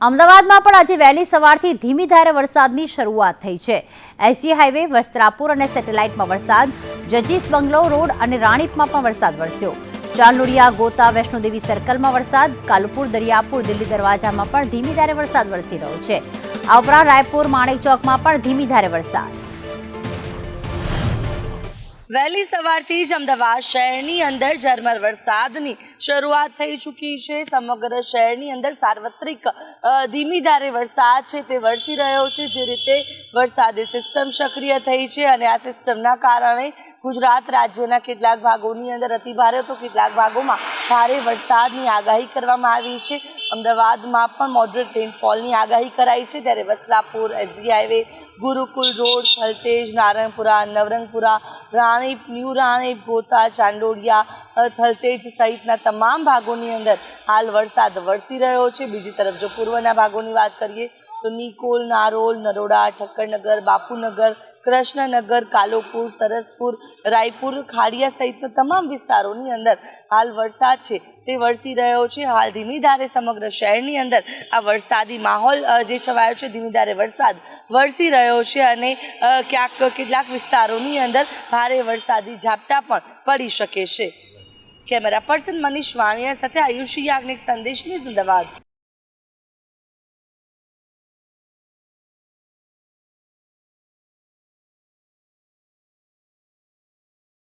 અમદાવાદમાં પણ આજે વહેલી સવારથી ધીમી ધારે વરસાદની શરૂઆત થઈ છે. એસજી હાઈવે, વસ્ત્રાપુર અને સેટેલાઇટમાં વરસાદ, જજીસ બંગલો, રોડ અને રાણીપમાં પણ વરસાદ વરસ્યો. ચાંદલોડિયા, ગોતા વૈષ્ણોદેવી સર્કલમાં વરસાદ, કાલુપુર, દરિયાપુર, દિલ્હી દરવાજામાં પણ ધીમી ધારે વરસાદ વરસી રહ્યો છે. આ ઉપરાંત રાયપુર, માણેક ચોકમાં પણ ધીમી ધારે વરસાદ. વહેલી સવારથી જ અમદાવાદ શહેરની અંદર ઝરમર વરસાદની શરૂઆત થઈ ચૂકી છે. સમગ્ર શહેરની અંદર સાર્વત્રિક ધીમી ધારે વરસાદ છે તે વરસી રહ્યો છે. જે રીતે વરસાદી સિસ્ટમ સક્રિય થઈ છે અને આ સિસ્ટમના કારણે ગુજરાત રાજ્યના કેટલાક ભાગોની અંદર અતિભારે તો કેટલાક ભાગોમાં ભારે વરસાદની આગાહી કરવામાં આવી છે. અમદાવાદમાં પણ મોડરેટ રેનફોલની આગાહી કરાઈ છે. ત્યારે Vastrapur, S G highway, Gurukul road, Thaltej Naranpura Navrangpura Ranip new Ranip Gota Chandlodiya Thaltej સહિતના તમામ ભાગોની અંદર હાલ વરસાદ વરસી રહ્યો છે. બીજી તરફ જો પૂર્વના ભાગોની વાત કરીએ તો નિકોલ, નારોલ, નરોડા, ઠક્કરનગર, બાપુનગર કૃષ્ણનગર, કાલોપુર, સરસપુર, રાયપુર, ખાડિયા સહિતના તમામ વિસ્તારોની અંદર હાલ વરસાદ છે. તે વરસી રહ્યો છે. હાલ ધીમી ધારે સમગ્ર શહેરની અંદર આ વરસાદી માહોલ જે છવાયો છે ધીમી ધારે વરસાદ વરસી રહ્યો છે અને ક્યાંક કેટલાક વિસ્તારોની અંદર ભારે વરસાદી ઝાપટા પણ પડી શકે છે. કેમેરા પર્સન મનીષ વાણિયા સાથે આયુષી યાજ્ઞિક સંદેશની અમદાવાદ.